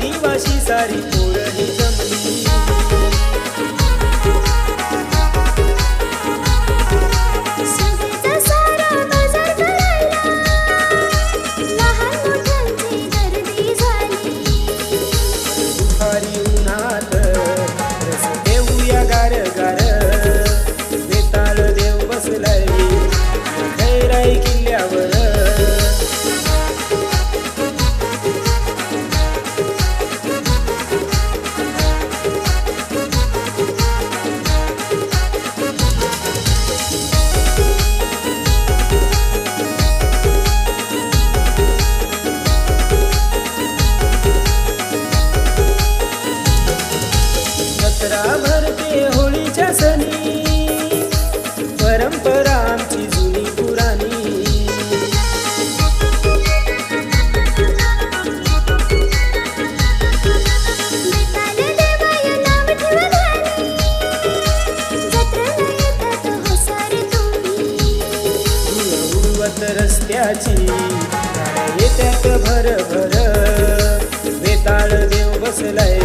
आदिवासी सारी पोरही किंमत रस्त्याची. येत्यात त्यात भर भर वेताळ देव बसलाय.